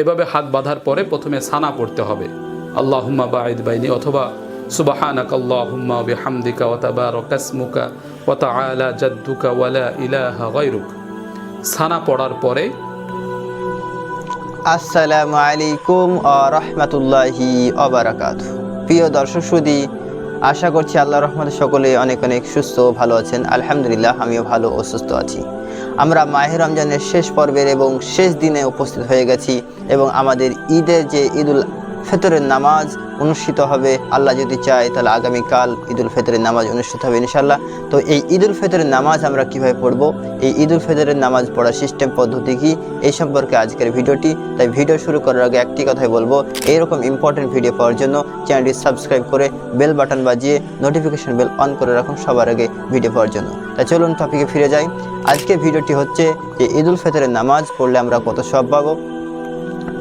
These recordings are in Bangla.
এভাবে হাত বাঁধার পরে প্রথমে সানা পড়তে হবে। আল্লাহুম্মা বাঈদ বাইনি অথবা সুবাহানাক আল্লাহুম্মা বিহামদিকা ওয়া তাবারাকা ইসমুকা ওয়া তাআলা জাদ্দুকা ওয়া লা ইলাহা গায়রুক। সানা পড়ার পরে আসসালামু আলাইকুম ও রহমতুল্লাহি অবরাকাত প্রিয় দর্শক সুদী আশা করছি আল্লাহ রহমতে সকলে অনেক অনেক সুস্থ ভালো আছেন। আলহামদুলিল্লাহ, আমিও ভালো ও সুস্থ আছি। আমরা মাহের রমজানের শেষ পর্বের এবং শেষ দিনে উপস্থিত হয়ে গেছি এবং আমাদের ঈদের যে ঈদুল ফেতরের নামাজ অনুষ্ঠিত হবে। আল্লাহ যদি চায়, তাহলে আগামীকাল ঈদুল ফেতরের নামাজ অনুষ্ঠিত হবে ইনশাল্লাহ তো এই ঈদুল ফেতরের নামাজ আমরা কীভাবে পড়ব? এই ঈদুল ফেতরের নামাজ পড়ার সিস্টেম পদ্ধতি কি? এই সম্পর্কে আজকের ভিডিওটি। তাই ভিডিও শুরু করার আগে একটি কথাই বলব এইরকম ইম্পর্টেন্ট ভিডিও পাওয়ার জন্য চ্যানেলটি সাবস্ক্রাইব করে বেল বাটন বাজিয়ে নোটিফিকেশন বেল অন করে রাখুন সবার আগে ভিডিও পাওয়ার জন্য। তাই চলুন টপিকে ফিরে যাই। আজকের ভিডিওটি হচ্ছে যে ঈদুল ফেতরের নামাজ পড়লে আমরা কত সব পাবো?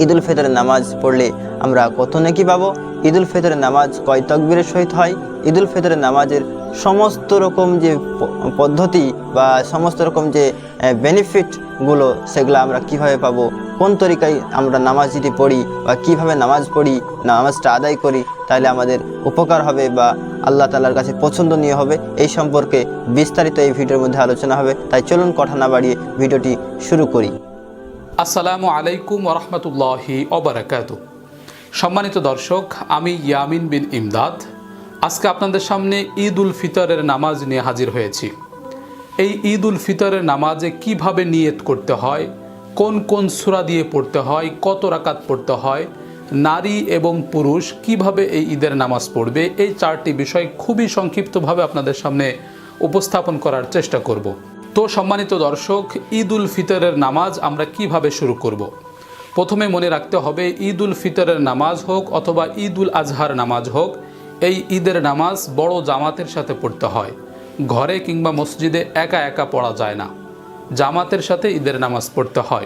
ঈদুল ফিতরের নামাজ পড়লে আমরা কত নাকি পাবো? ঈদুল ফিতরের নামাজ কয় তকবীরের সহিত হয়? ঈদুল ফিতরের নামাজের সমস্ত রকম যে পদ্ধতি বা সমস্ত রকম যে বেনিফিটগুলো সেগুলো আমরা কীভাবে পাবো? কোন তরিকায় আমরা নামাজ যদি পড়ি বা কীভাবে নামাজ পড়ি, নামাজটা আদায় করি, তাহলে আমাদের উপকার হবে বা আল্লাহ তালার কাছে পছন্দনীয় হবে। এই সম্পর্কে বিস্তারিত এই ভিডিওর মধ্যে আলোচনা হবে। তাই চলুন কথা না বাড়িয়ে ভিডিওটি শুরু করি। আসসালামু আলাইকুম ওরহমতুল্লাহি অবরাকাত সম্মানিত দর্শক, আমি ইয়ামিন বিন ইমদাদ। আজকে আপনাদের সামনে ঈদ উল ফিতরের নামাজ নিয়ে হাজির হয়েছি। এই ঈদ উল ফিতরের নামাজে কীভাবে নিয়ত করতে হয়, কোন কোন সূরা দিয়ে পড়তে হয়, কত রাকাত পড়তে হয়, নারী এবং পুরুষ কীভাবে এই ঈদের নামাজ পড়বে, এই চারটি বিষয় খুবই সংক্ষিপ্তভাবে আপনাদের সামনে উপস্থাপন করার চেষ্টা করব। তো সম্মানিত দর্শক ঈদ উল ফিতরের নামাজ আমরা কীভাবে শুরু করব। প্রথমে মনে রাখতে হবে ঈদ উল ফিতরের নামাজ হোক অথবা ঈদ উল আজহার নামাজ হোক, এই ঈদের নামাজ বড় জামাতের সাথে পড়তে হয়। ঘরে কিংবা মসজিদে একা একা পড়া যায় না। জামাতের সাথে ঈদের নামাজ পড়তে হয়।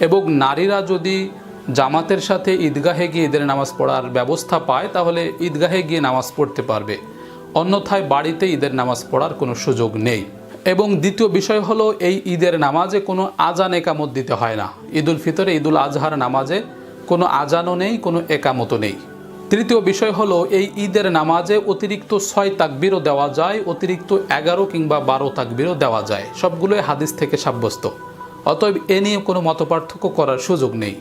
এবং নারীরা যদি জামাতের সাথে ঈদগাহে গিয়ে ঈদের নামাজ পড়ার ব্যবস্থা পায়, তাহলে ঈদগাহে গিয়ে নামাজ পড়তে পারবে। অন্যথায় বাড়িতে ঈদের নামাজ পড়ার কোনো সুযোগ নেই। এবং দ্বিতীয় বিষয় হলো এই ঈদের নামাজে কোনো আজান একামত দিতে হয় না। ঈদুল ফিতরে, ঈদুল আজহার নামাজে কোনো আজানও নেই, কোনো একামতও নেই। তৃতীয় বিষয় হলো এই ঈদের নামাজে অতিরিক্ত ছয় তাকবিরও দেওয়া যায়, অতিরিক্ত এগারো কিংবা বারো তাকবিরও দেওয়া যায়। সবগুলোই হাদিস থেকে সাব্যস্ত। অতএব এ নিয়ে কোনো মতপার্থক্য করার সুযোগ নেই।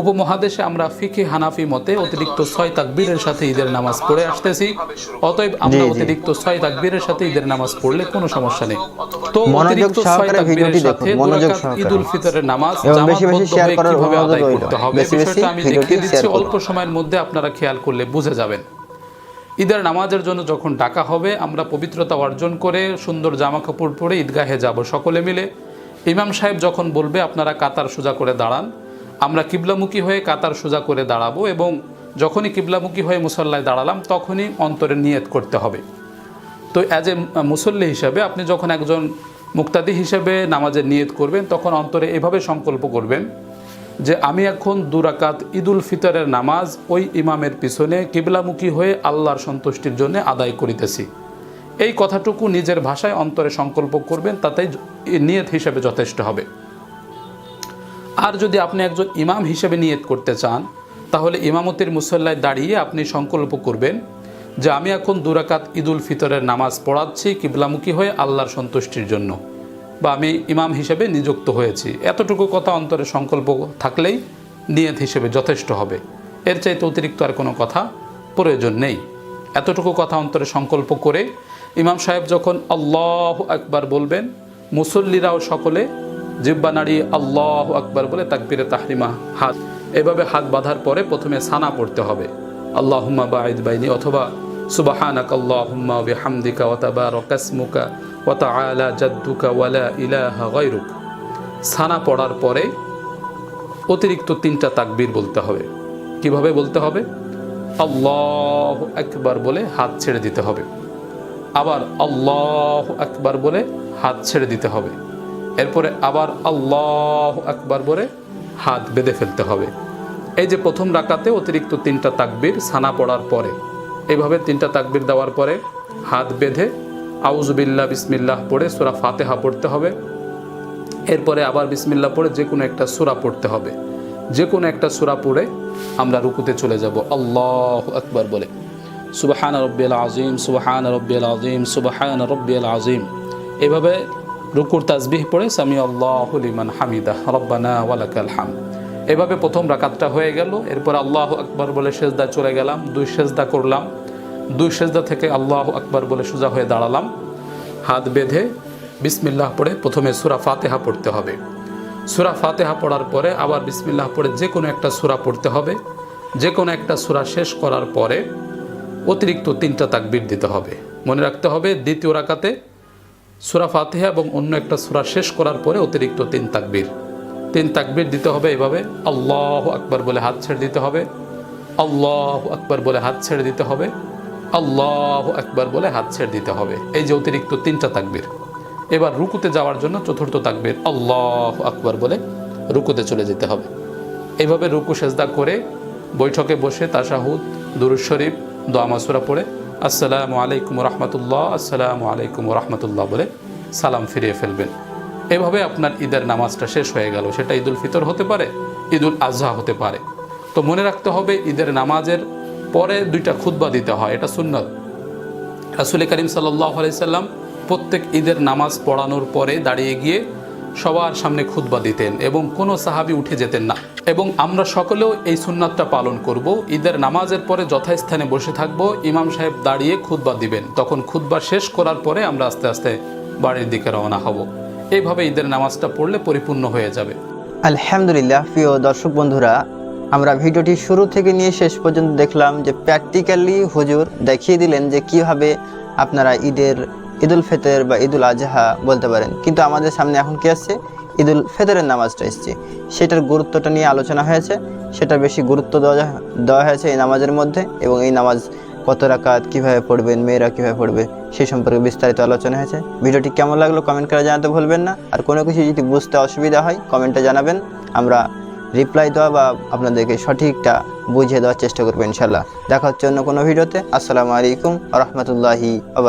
উপমহাদেশে আমরা ফিকে হানাফি মতে অতিরিক্ত ছয় তাকবীরের সাথে ঈদের নামাজ পড়ে আসতেছি। অতএব আমরা। অতিরিক্ত ছয় তাকবীরের সাথে ঈদের নামাজ পড়লে কোনো সমস্যা নেই। তো মনোযোগ অতিরিক্ত ছয় সহকারে তাকবীরের ভিডিওটি সাথে দেখুন, মনোযোগ সহকারে। ঈদুল ফিতরের নামাজ করার কীভাবে আদায় করতে হবে বিষয়টা আমি দেখিয়ে দিচ্ছি অল্প সময়ের মধ্যে আপনারা খেয়াল করলে বুঝে যাবেন। ঈদের নামাজের জন্য যখন ডাকা হবে আমরা পবিত্রতা অর্জন করে সুন্দর জামা কাপড় পরে ঈদগাহে যাব সকলে মিলে। ইমাম সাহেব যখন বলবে আপনারা কাতার সোজা করে দাঁড়ান আমরা কিবলামুখী হয়ে কাতার সোজা করে দাঁড়াবো এবং যখনই কিবলামুখী হয়ে মুসল্লায় দাঁড়ালাম, তখনই অন্তরে নিয়ত করতে হবে। তো অ্যাজ এ মুসল্লি হিসাবে আপনি যখন একজন মুক্তাদি হিসেবে নামাজের নিয়ত করবেন, তখন অন্তরে এভাবে সংকল্প করবেন যে আমি এখন দুরাকাত ঈদুল ফিতরের নামাজ ওই ইমামের পিছনে কিবলামুখী হয়ে আল্লাহর সন্তুষ্টির জন্য আদায় করিতেছি। এই কথাটুকু নিজের ভাষায় অন্তরে সংকল্প করবেন, তাতেই নিয়ত হিসেবে যথেষ্ট হবে। আর যদি আপনি একজন ইমাম হিসেবে নিয়ত করতে চান, তাহলে ইমামতির মুসল্লায় দাঁড়িয়ে আপনি সংকল্প করবেন যে আমি এখন দুরাকাত ঈদুল ফিতরের নামাজ পড়াচ্ছি, কিবলামুখী হয়ে আল্লাহর সন্তুষ্টির জন্য। বা আমি ইমাম হিসেবে নিযুক্ত হয়েছি। এতটুকু কথা অন্তরে সংকল্প থাকলেই নিয়ত হিসেবে যথেষ্ট হবে। এর চাইতে অতিরিক্ত আর কোনো কথা প্রয়োজন নেই। এতটুকু কথা অন্তরে সংকল্প করে ইমাম সাহেব যখন আল্লাহ একবার বলবেন, মুসল্লিরাও সকলে জিব্বা নাড়িয়ে আল্লাহ আকবার বলে তাকবিরে তাহরিমা, হাত, এভাবে হাত বাঁধার পরে প্রথমে সানা পড়তে হবে। আল্লাহুম্মা বাঈদ বাইনি, অথবা সুবাহানাক আল্লাহুম্মা বিহামদিকা ওয়া তাবারাকা ইসমুকা ওয়া তাআলা জাদ্দুকা ওয়ালা ইলাহা গায়রুক। সানা পড়ার পরে অতিরিক্ত তিনটা তাকবির বলতে হবে। কীভাবে বলতে হবে? আল্লাহ একবার বলে হাত ছেড়ে দিতে হবে। আবার আল্লাহ একবার বলে হাত ছেড়ে দিতে হবে। এরপরে আবার আল্লাহ আকবার বলে হাত বেঁধে ফেলতে হবে। এই যে প্রথম রাকাতে অতিরিক্ত তিনটা তাকবির সানা পড়ার পরে এইভাবে তিনটা তাকবির দেওয়ার পরে হাত বেঁধে আউজবিল্লা বিসমিল্লাহ পড়ে সুরা ফাতেহা পড়তে হবে। এরপরে আবার বিসমিল্লা পড়ে যে কোনো একটা সূরা পড়তে হবে। যে কোনো একটা সূরা পড়ে আমরা রুকুতে চলে যাব। আল্লাহ আকবার বলে, সুবাহান রব্বিয়াল আজিম সুবাহান রব্বিয়াল আজিম সুবাহান রব্বিয়াল আজিম এভাবে রুকুর তাজবিহ পড়ে সামি আল্লাহ লিমান হামিদা, রব্বানা ওয়ালাকাল হাম এভাবে প্রথম রাকাতটা হয়ে গেল, এরপর আল্লাহ আকবর বলে সেজদা চলে গেলাম, দুই সেজদা করলাম। দুই সেজদা থেকে আল্লাহ আকবর বলে সোজা হয়ে দাঁড়ালাম। হাত বেঁধে বিসমিল্লাহ পড়ে প্রথমে সুরা ফাতেহা পড়তে হবে। সুরা ফাতেহা পড়ার পরে আবার বিসমিল্লাহ পড়ে যে কোনো একটা সুরা পড়তে হবে। যে কোনো একটা সুরা শেষ করার পরে অতিরিক্ত তিনটা তাকবির দিতে হবে। মনে রাখতে হবে দ্বিতীয় রাকাতে সুরা ফাতেহা এবং অন্য একটা সুরা শেষ করার পরে অতিরিক্ত তিন তাকবির। তিন তাকবির দিতে হবে এভাবে, আল্লাহ আকবার বলে হাত ছেড়ে দিতে হবে, আল্লাহ আকবার বলে হাত ছেড়ে দিতে হবে, আল্লাহ আকবার বলে হাত ছেড়ে দিতে হবে। এই যে অতিরিক্ত তিনটা তাকবির। এবার রুকুতে যাওয়ার জন্য চতুর্থ তাকবির, আল্লাহ আকবার বলে রুকুতে চলে যেতে হবে। এইভাবে রুকু, সেজদা করে বৈঠকে বসে তাশাহুদ দুরুজ শরীফ, দোয়া মাসুরা পড়ে আসসালামু আলাইকুম রহমতুল্লাহ, আসসালামু আলাইকুম রহমতুল্লাহ বলে সালাম ফিরিয়ে ফেলবেন। এভাবে আপনার ঈদের নামাজটা শেষ হয়ে গেল, সেটা ঈদুল ফিতর হতে পারে, ঈদুল আজহা হতে পারে। তো মনে রাখতে হবে, ঈদের নামাজের পরে দুইটা খুতবা দিতে হয়, এটা সুন্নত। রাসুল করিম সাল্লাহ আলাইসাল্লাম প্রত্যেক ঈদের নামাজ পড়ানোর পরে দাঁড়িয়ে গিয়ে সবার সামনে খুতবা দিতেন এবং কোনো সাহাবি উঠে যেতেন না। এবং আমরা সকলেও এই সুন্নাতটা পালন করব। ঈদের নামাজের পরে যথাস্থানে বসে থাকব, ইমাম সাহেব দাঁড়িয়ে খুতবা দিবেন। তখন খুতবা শেষ করার পরে আমরা আস্তে আস্তে বাড়ির দিকে রওনা হব। এইভাবে ঈদের নামাজটা পড়লে পরিপূর্ণ হয়ে যাবে। আলহামদুলিল্লাহ, প্রিয় দর্শক বন্ধুরা, আমরা ভিডিওটি শুরু থেকে নিয়ে শেষ পর্যন্ত দেখলাম যে প্র্যাকটিক্যালি হুজুর দেখিয়ে দিলেন যে কীভাবে আপনারা ঈদের ঈদুল ফিতর বা ঈদুল আজহা বলতে পারেন। কিন্তু আমাদের সামনে এখন কি আসছে? ঈদুল ফিতরের নামাজটা এসছে। সেটার গুরুত্বটা নিয়ে আলোচনা হয়েছে। সেটা বেশি গুরুত্ব দেওয়া দেওয়া হয়েছে এই নামাজের মধ্যে এবং এই নামাজ কত রাকাত, কীভাবে পড়বেন, মেয়েরা কীভাবে পড়বে সেই সম্পর্কে বিস্তারিত আলোচনা হয়েছে। ভিডিওটি কেমন লাগল কমেন্ট করে জানাতে ভুলবেন না। আর কোনো কিছু যদি বুঝতে অসুবিধা হয়, কমেন্টে জানাবেন। আমরা রিপ্লাই দেওয়া বা আপনাদেরকে সঠিকটা বুঝিয়ে দেওয়ার চেষ্টা করব ইনশাল্লাহ। দেখা হচ্ছে অন্য কোনো ভিডিওতে। আসসালামু আলাইকুম রহমতুল্লাহি আবার